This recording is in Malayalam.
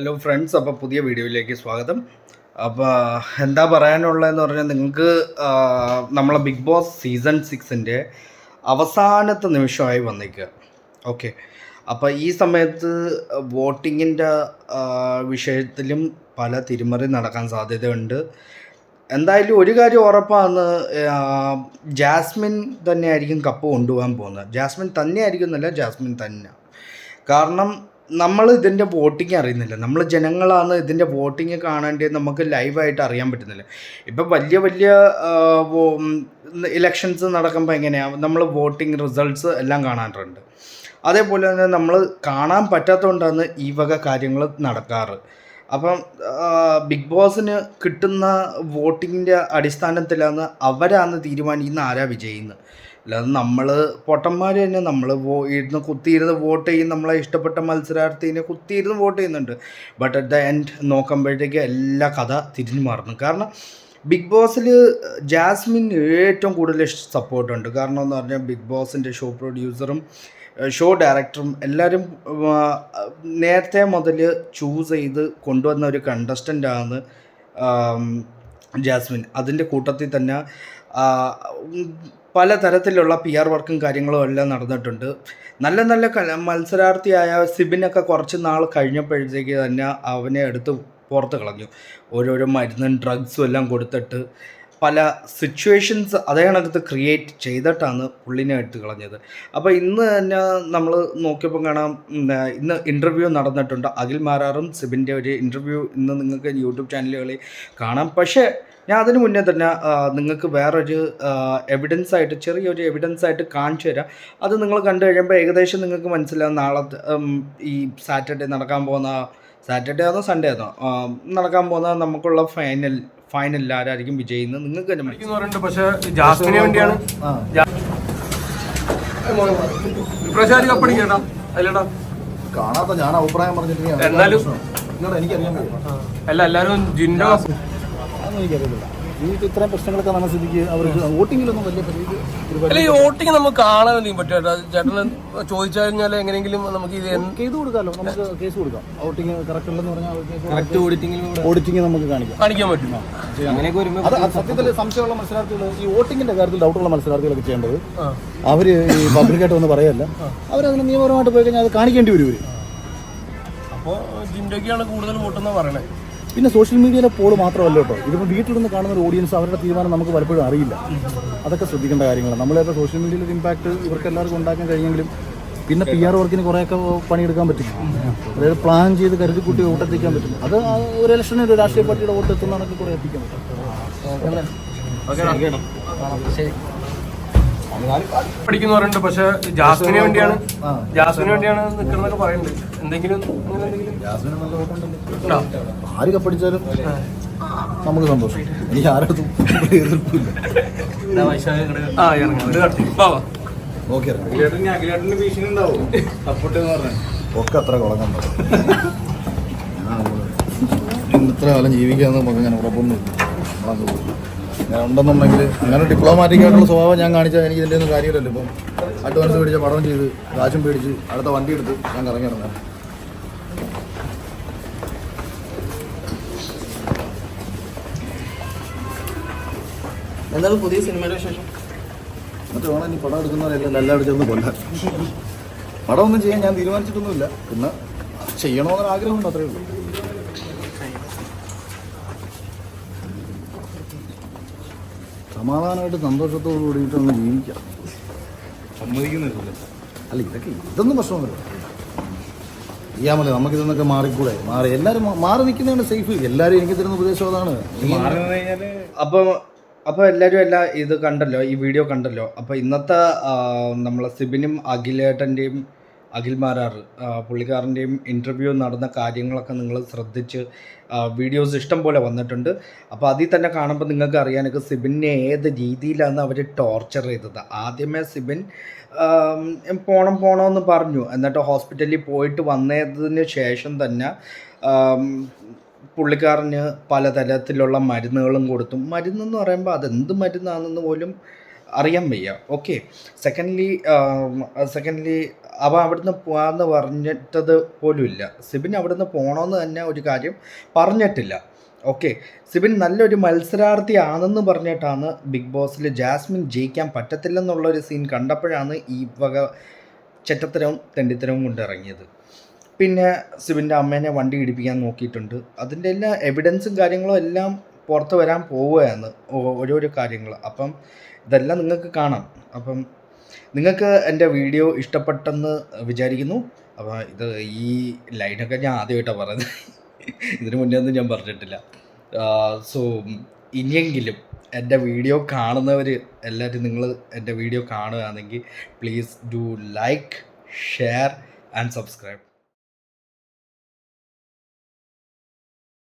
ഹലോ ഫ്രണ്ട്സ് അപ്പോൾ പുതിയ വീഡിയോയിലേക്ക് സ്വാഗതം. അപ്പോൾ എന്താ പറയാനുള്ളതെന്ന് പറഞ്ഞാൽ നിങ്ങൾക്ക് നമ്മളെ ബിഗ് ബോസ് സീസൺ സിക്സിന്റെ അവസാനത്തെ നിമിഷമായി വന്നിരിക്കുക ഓക്കെ അപ്പോൾ ഈ സമയത്ത് വോട്ടിങ്ങിന്റെ വിഷയത്തിലും പല തിരിമറി നടക്കാൻ സാധ്യതയുണ്ട്. എന്തായാലും ഒരു കാര്യം ഉറപ്പാണ് ജാസ്മിൻ തന്നെയായിരിക്കും കപ്പ് കൊണ്ടുപോകാൻ പോകുന്നത്. ജാസ്മിൻ തന്നെയായിരിക്കും എന്നല്ല ജാസ്മിൻ തന്നെ കാരണം നമ്മൾ ഇതിന്റെ വോട്ടിംഗ് അറിയുന്നില്ല. നമ്മൾ ജനങ്ങളാണ് ഇതിന്റെ വോട്ടിംഗ് കാണേണ്ടത് നമുക്ക് ലൈവായിട്ട് അറിയാൻ പറ്റുന്നില്ല. ഇപ്പം വലിയ വലിയ ഇലക്ഷൻസ് നടക്കുമ്പോൾ എങ്ങനെയാണ് നമ്മൾ വോട്ടിംഗ് റിസൾട്ട്സ് എല്ലാം കാണാറുണ്ട്. അതേപോലെ തന്നെ നമ്മൾ കാണാൻ പറ്റാത്തതുകൊണ്ടാണ് ഈ വക കാര്യങ്ങൾ നടക്കാറ്. അപ്പം ബിഗ് ബോസിന് കിട്ടുന്ന വോട്ടിങ്ങിന്റെ അടിസ്ഥാനത്തിലാണ് അവരാണ് തീരുമാനിക്കുന്ന ആരാ വിജയിന്ന് അല്ലാതെ നമ്മൾ പൊട്ടന്മാർ തന്നെ നമ്മൾ ഇരുന്ന് കുത്തിയിരുന്ന് വോട്ട് ചെയ്യും. നമ്മളെ ഇഷ്ടപ്പെട്ട മത്സരാർത്ഥിനെ കുത്തിയിരുന്ന് വോട്ട് ചെയ്യുന്നുണ്ട്. ബട്ട് അറ്റ് ദ എൻഡ് നോക്കുമ്പോഴത്തേക്ക് എല്ലാ കഥ തിരിഞ്ഞു മാറുന്നു. കാരണം ബിഗ് ബോസിൽ ജാസ്മിൻ ഏറ്റവും കൂടുതൽ സപ്പോർട്ടുണ്ട്. കാരണം എന്ന് പറഞ്ഞാൽ ബിഗ് ബോസിന്റെ ഷോ പ്രൊഡ്യൂസറും ഷോ ഡയറക്ടറും എല്ലാവരും നേരത്തെ മുതൽ ചൂസ് ചെയ്ത് കൊണ്ടുവന്ന ഒരു കണ്ടസ്റ്റന്റാണ് ജാസ്മിൻ. അതിന്റെ കൂട്ടത്തിൽ തന്നെ ആ, പല തരത്തിലുള്ള പി ആർ വർക്കും കാര്യങ്ങളും എല്ലാം നടന്നിട്ടുണ്ട്. നല്ല നല്ല കല മത്സരാർത്ഥിയായ സിബിനൊക്കെ കുറച്ച് നാൾ കഴിഞ്ഞപ്പോഴത്തേക്ക് തന്നെ അവനെ എടുത്ത് പുറത്ത് കളഞ്ഞു. ഓരോരോ മരുന്നും ഡ്രഗ്സും എല്ലാം കൊടുത്തിട്ട് പല സിറ്റുവേഷൻസ് അതേ കണക്കത്ത് ക്രിയേറ്റ് ചെയ്തിട്ടാണ് പുള്ളിനെ എടുത്ത് കളഞ്ഞത്. അപ്പോൾ ഇന്ന് തന്നെ നമ്മൾ നോക്കിയപ്പോൾ കാണാം ഇന്ന് ഇന്റർവ്യൂ നടന്നിട്ടുണ്ട്. അഖിൽ മാരാറും സിബിന്റെ ഒരു ഇന്റർവ്യൂ ഇന്ന് നിങ്ങൾക്ക് യൂട്യൂബ് ചാനലുകളിൽ കാണാം. പക്ഷേ ഞാൻ അതിന് മുന്നേ തന്നെ നിങ്ങൾക്ക് വേറൊരു എവിഡൻസ് ആയിട്ട് ചെറിയൊരു എവിഡൻസ് ആയിട്ട് കാണിച്ചു തരാം. അത് നിങ്ങൾ കണ്ടു കഴിയുമ്പോൾ ഏകദേശം നിങ്ങൾക്ക് മനസ്സിലാവും നാളെ ഈ സാറ്റർഡേ നടക്കാൻ പോകുന്ന സാറ്റർഡേ ആണോ സൺഡേ ആണോ നടക്കാൻ പോകുന്ന നമുക്കുള്ള ഫൈനൽ ഫൈനലിൽ ആരായിരിക്കും വിജയിന്ന് നിങ്ങൾക്ക് തന്നെ മനസ്സിലാവും. പക്ഷെ ജാസ്മിന് വേണ്ടിയാണ്. കാണാത്ത ഞാൻ അഭിപ്രായം പറഞ്ഞിട്ട് എന്നാലും- എനിക്കറിയാൻ കഴിയും. അല്ല എല്ലാരും ജിൻഡോ അതൊന്നും ഈ ഇത്രയും പ്രശ്നങ്ങളൊക്കെ സ്ഥിതിക്ക് അവർക്ക് വോട്ടിങ്ങിലൊന്നും വലിയ അല്ല ഈ വോട്ടിങ് നമുക്ക് കാണാൻ എന്തെങ്കിലും പറ്റുമോ? ചേട്ടന് ചോദിച്ചു കഴിഞ്ഞാൽ എങ്ങനെയെങ്കിലും നമുക്ക് ഇത് ചെയ്തു കേസ് കൊടുക്കാമല്ലോ നമുക്ക് കേസ് കൊടുക്കാം. വോട്ടിംഗ് കറക്റ്റ് പറഞ്ഞാൽ ഓഡിറ്റിംഗ് നമുക്ക് കാണിക്കാം. കാണിക്കാൻ പറ്റും. അങ്ങനെയൊക്കെ അത് സത്യത്തിൽ സംശയമുള്ള മത്സരാർത്ഥികൾ ഈ വോട്ടിങ്ങിന്റെ കാര്യത്തിൽ ഡൗട്ടുള്ള മത്സരാർത്ഥികളൊക്കെ ചെയ്യേണ്ടത് അവർ ഈ പബ്ലിക്കായിട്ട് ഒന്ന് പറയല്ല. അവരതിന് നിയമപരമായിട്ട് പോയി കഴിഞ്ഞാൽ അത് കാണിക്കേണ്ടി വരും അപ്പോൾ ജിൻഡോക്കാണ് കൂടുതൽ വോട്ടെന്നാ പറയണേ. പിന്നെ സോഷ്യൽ മീഡിയയിലെ പോൾ മാത്രമല്ല കേട്ടോ. ഇതിപ്പോൾ വീട്ടിൽ നിന്ന് കാണുന്ന ഒരു ഓഡിയൻസ് അവരുടെ തീരുമാനം നമുക്ക് പലപ്പോഴും അറിയില്ല. അതൊക്കെ ശ്രദ്ധിക്കേണ്ട കാര്യങ്ങളാണ്. നമ്മളിപ്പോൾ സോഷ്യൽ മീഡിയയിൽ ഒരു ഇമ്പാക്ട് ഇവർക്ക് എല്ലാവർക്കും ഉണ്ടാക്കാൻ കഴിയുമെങ്കിലും പിന്നെ പി ആർ വർക്കിന് കുറേയൊക്കെ പണിയെടുക്കാൻ പറ്റും. അതായത് പ്ലാൻ ചെയ്ത് കരുതി കൂട്ടി വോട്ടെത്തിക്കാൻ പറ്റും. അത് ഒരു ഇലക്ഷന് ഒരു രാഷ്ട്രീയ പാർട്ടിയുടെ വോട്ട് എത്തുന്നതൊക്കെ കുറേ എത്തിക്കാൻ പറ്റും. പഠിക്കുന്ന പറയുന്നുണ്ട് പക്ഷെ ജാസ്മിന് വേണ്ടിയാണ്. ജാസ്മിന് വേണ്ടിയാണ് നിൽക്കുന്നതൊക്കെ പറയുന്നുണ്ട് എന്തെങ്കിലും? ആര് കപ്പടിച്ചാലും നമുക്ക് സന്തോഷം. എനിക്ക് ആരുടെ എതിർപ്പില്ല. ആ ഇറങ്ങി. ഇത് കടത്തി. വാ വാ. ഓക്കെ. ഒക്കെ അത്ര കുളങ്ങണ്ട ഇത്ര കാലം ജീവിക്കാന്ന് നമുക്ക് ഞാൻ ഉറപ്പൊന്നുമില്ല പോകും. ഞാൻ ഉണ്ടെന്നുണ്ടെങ്കിൽ അങ്ങനെ ഡിപ്ലോമാറ്റിക് ആയിട്ടുള്ള സ്വഭാവം ഞാൻ കാണിച്ചാൽ എനിക്ക് ഇതിന്റെ ഒന്നും കാര്യമില്ലല്ലോ. ഇപ്പം അഡ്വാൻസ് മേടിച്ച പടം ചെയ്ത് കാശും പേടിച്ച് അടുത്ത വണ്ടി എടുത്ത് ഞാൻ ഇറങ്ങി എന്താണ് പുതിയ സിനിമയുടെ വിശേഷം? മറ്റേ വേണം ഇനി പടം എടുക്കുന്നവരെല്ലാം എല്ലാവരും ചെന്ന് കൊല്ലാൻ. പടം ഒന്നും ചെയ്യാൻ ഞാൻ തീരുമാനിച്ചിട്ടൊന്നുമില്ല. പിന്നെ ചെയ്യണമെന്നൊരു ആഗ്രഹമുണ്ട് അത്രേ ഉള്ളൂ. സമാധാനമായിട്ട് സന്തോഷത്തോടു കൂടിയിട്ട് ഒന്ന് ജീവിക്കാം. സമ്മതിക്കുന്നില്ല അല്ല ഇതൊക്കെ ഇതൊന്നും പ്രശ്നമൊന്നുമില്ല. ചെയ്യാമല്ലേ നമുക്കിതൊന്നൊക്കെ മാറിക്കൂടെ? മാറി എല്ലാവരും മാറി നിൽക്കുന്നതാണ് സേഫ്. എല്ലാവരും എനിക്ക് തരുന്ന ഉപദേശം അതാണ്. അപ്പോൾ അപ്പോൾ എല്ലാവരും എല്ലാ ഇത് കണ്ടല്ലോ ഈ വീഡിയോ കണ്ടല്ലോ. അപ്പോൾ ഇന്നത്തെ നമ്മളെ സിബിനും അഖിലേട്ടന്റെയും അഖിൽ മാരാർ പുള്ളിക്കാരന്റെയും ഇന്റർവ്യൂ നടന്ന കാര്യങ്ങളൊക്കെ നിങ്ങൾ ശ്രദ്ധിച്ച് വീഡിയോസ് ഇഷ്ടം പോലെ വന്നിട്ടുണ്ട്. അപ്പോൾ അതിൽ തന്നെ കാണുമ്പോൾ നിങ്ങൾക്ക് അറിയാനൊക്കെ സിബിനെ ഏത് രീതിയിലാണ് അവർ ടോർച്ചർ ചെയ്തത്? ആദ്യമേ സിബിൻ പോണം പോണമെന്ന് പറഞ്ഞു. എന്നിട്ട് ഹോസ്പിറ്റലിൽ പോയിട്ട് വന്നതിന് ശേഷം തന്നെ പുള്ളിക്കാരന് പലതരത്തിലുള്ള മരുന്നുകളും കൊടുത്തു. മരുന്നെന്ന് പറയുമ്പോൾ അതെന്ത് മരുന്നാണെന്ന് പോലും അറിയാൻ വയ്യ. ഓക്കെ സെക്കൻഡ്ലി സെക്കൻഡ്ലി അവ അവിടുന്ന് പോകാമെന്ന് പറഞ്ഞിട്ടത് പോലുമില്ല. സിബിൻ അവിടുന്ന് പോകണമെന്ന് തന്നെ ഒരു കാര്യം പറഞ്ഞിട്ടില്ല. ഓക്കെ സിബിൻ നല്ലൊരു മത്സരാർത്ഥിയാണെന്ന് പറഞ്ഞിട്ടാണ് ബിഗ് ബോസിൽ ജാസ്മിൻ ജയിക്കാൻ പറ്റത്തില്ലെന്നുള്ളൊരു സീൻ കണ്ടപ്പോഴാണ് ഈ വക ചെറ്റത്തരവും തെണ്ടിത്തരവും കൊണ്ടിറങ്ങിയത് പിന്നെ സിബിന്റെ അമ്മേനെ വണ്ടി ഇടിപ്പിക്കാൻ നോക്കിയിട്ടുണ്ട്. അതിന്റെ എല്ലാ എവിഡൻസും കാര്യങ്ങളും എല്ലാം പുറത്ത് വരാൻ പോവുകയാണ് ഓരോരോ കാര്യങ്ങൾ. അപ്പം ഇതെല്ലാം നിങ്ങൾക്ക് കാണാം. അപ്പം നിങ്ങൾക്ക് എന്റെ വീഡിയോ ഇഷ്ടപ്പെട്ടെന്ന് വിചാരിക്കുന്നു. അപ്പോൾ ഇത് ഈ ലൈനൊക്കെ ഞാൻ ആദ്യമായിട്ടാണ് പറയുന്നത്. ഇതിനു മുന്നേ ഒന്നും ഞാൻ പറഞ്ഞിട്ടില്ല. സോ ഇനിയെങ്കിലും എന്റെ വീഡിയോ കാണുന്നവർ എല്ലാവരും നിങ്ങൾ എന്റെ വീഡിയോ കാണുകയാണെങ്കിൽ please do like share and subscribe.